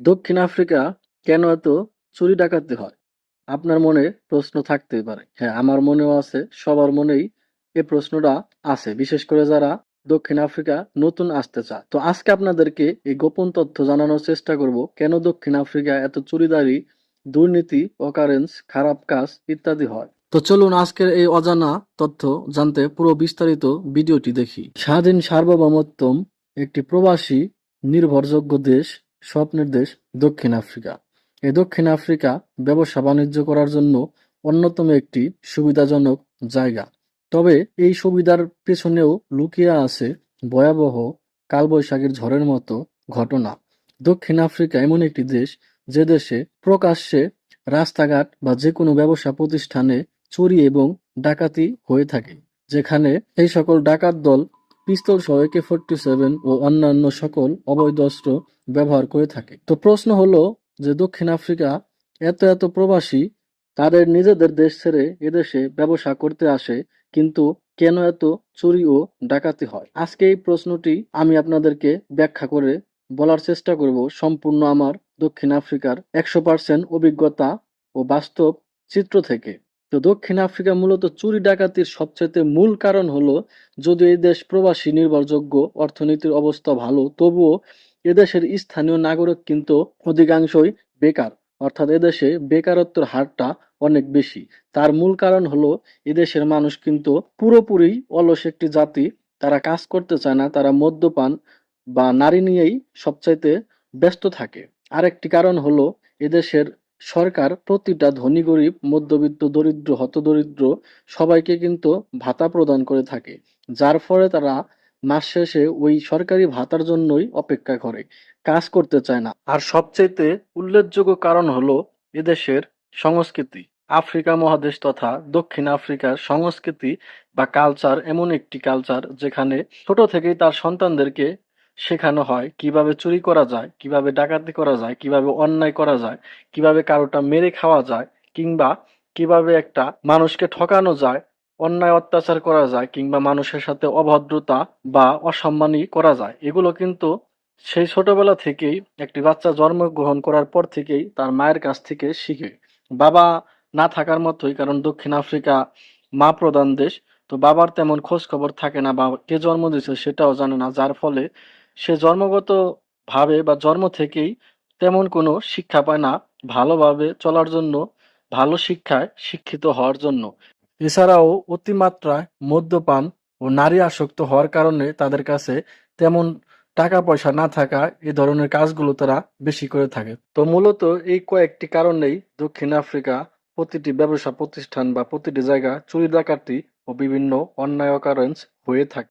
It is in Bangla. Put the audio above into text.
দক্ষিণ আফ্রিকা কেন এত চুরি ডাকাতি হয়? আপনার মনে প্রশ্ন থাকতেই পারে। হ্যাঁ আমার মনেও আছে, সবার মনেই এ প্রশ্নটা আছে, বিশেষ করে যারা দক্ষিণ আফ্রিকা নতুন আসতে চায়। তো আজকে আপনাদেরকে এই গোপন তথ্য জানানোর চেষ্টা করব, কেন দক্ষিণ আফ্রিকা এত চুরিদারি, দুর্নীতি, অকারেন্স, খারাপ কাজ ইত্যাদি হয়। তো চলুন আজকের এই অজানা তথ্য জানতে পুরো বিস্তারিত ভিডিওটি দেখি। স্বাধীন সার্বভৌমত্বম একটি প্রবাসী নির্ভরযোগ্য দেশ স্বপ্নের দেশ দক্ষিণ আফ্রিকা। এই দক্ষিণ আফ্রিকা ব্যবসা বাণিজ্য করার জন্য অন্যতম একটি সুবিধাজনক জায়গা। তবে এই সুবিধার পেছনেও লুকিয়ে আছে ভয়াবহ কালবৈশাখীর ঝড়ের মতো ঘটনা। দক্ষিণ আফ্রিকা এমন একটি দেশ যে দেশে প্রকাশ্যে রাস্তাঘাট বা যে কোনো ব্যবসা প্রতিষ্ঠানে চুরি এবং ডাকাতি হয়ে থাকে, যেখানে এই সকল ডাকাত দল পিস্তল সহ একে ফোরটি সেভেন ও অন্যান্য সকল অবৈধ অস্ত্র ব্যবহার করে থাকে। তো প্রশ্ন হলো যে দক্ষিণ আফ্রিকা এত এত প্রবাসী, তাদের নিজেদের দেশ ছেড়ে এদেশে ব্যবসা করতে আসে, কিন্তু কেন এত চুরি ও ডাকাতি হয়? আজকে এই প্রশ্নটি আমি আপনাদেরকে ব্যাখ্যা করে বলার চেষ্টা করব সম্পূর্ণ আমার দক্ষিণ আফ্রিকার একশো পার্সেন্ট অভিজ্ঞতা ও বাস্তব চিত্র থেকে। তো দক্ষিণ আফ্রিকা মূলত চুরি ডাকাতির সবচেয়ে মূল কারণ হলো যদি এই দেশ প্রবাসী নির্ভরযোগ্য, অর্থনীতির অবস্থা ভালো, তবুও এদেশের স্থানীয় নাগরিক কিন্তু অধিকাংশই বেকার। অর্থাৎ এদেশে বেকারত্বের হারটা অনেক বেশি। তার মূল কারণ হলো, এদেশের মানুষ কিন্তু পুরোপুরি অলস একটি জাতি। তারা কাজ করতে চায় না, তারা মদ্যপান বা নারী নিয়েই সবচাইতে ব্যস্ত থাকে। আরেকটি কারণ হলো, এদেশের সরকার প্রতিটা ধনী গরিব, মধ্যবিত্ত, দরিদ্র, হতদরিদ্র সবাইকে কিন্তু ভাতা প্রদান করে থাকে, যার ফলে তারা মাস শেষে ওই সরকারি ভাতার জন্যই অপেক্ষা করে, কাজ করতে চায় না। আর সবচেয়ে উল্লেখযোগ্য কারণ হলো এদেশের সংস্কৃতি। আফ্রিকা মহাদেশ তথা দক্ষিণ আফ্রিকার সংস্কৃতি বা কালচার এমন একটি কালচার যেখানে ছোট থেকেই তার সন্তানদেরকে শেখানো হয়, কীভাবে চুরি করা যায়, কীভাবে ডাকাতি করা যায়, কীভাবে অন্যায় করা যায়, কীভাবে কারোটা মেরে খাওয়া যায়, কিংবা কীভাবে একটা মানুষকে ঠকানো যায়, অন্যায় অত্যাচার করা যায়, কিংবা মানুষের সাথে অভদ্রতা বা অসম্মানী করা যায়। এগুলো কিন্তু সেই ছোটবেলা থেকেই একটি বাচ্চা জন্মগ্রহণ করার পর থেকেই তার মায়ের কাছ থেকে শিখে। বাবা না থাকার মতোই, কারণ দক্ষিণ আফ্রিকা মা প্রধান দেশ, তো বাবার তেমন খোঁজ খবর থাকে না বা কে জন্ম দিয়েছে সেটাও জানে না, যার ফলে সে জন্মগত ভাবে বা জন্ম থেকেই তেমন কোনো শিক্ষা পায় না ভালোভাবে চলার জন্য, ভালো শিক্ষায় শিক্ষিত হওয়ার জন্য। এছাড়াও অতিমাত্রায় মদ্যপান ও নারী আসক্ত হওয়ার কারণে তাদের কাছে তেমন টাকা পয়সা না থাকা এই ধরনের কাজগুলো তারা বেশি করে থাকে। তো মূলত এই কয়েকটি কারণেই দক্ষিণ আফ্রিকা প্রতিটি ব্যবসা প্রতিষ্ঠান বা প্রতিটি জায়গা চুরি ডাকাতি ও বিভিন্ন অন্যায় অকারেন্স হয়ে থাকে।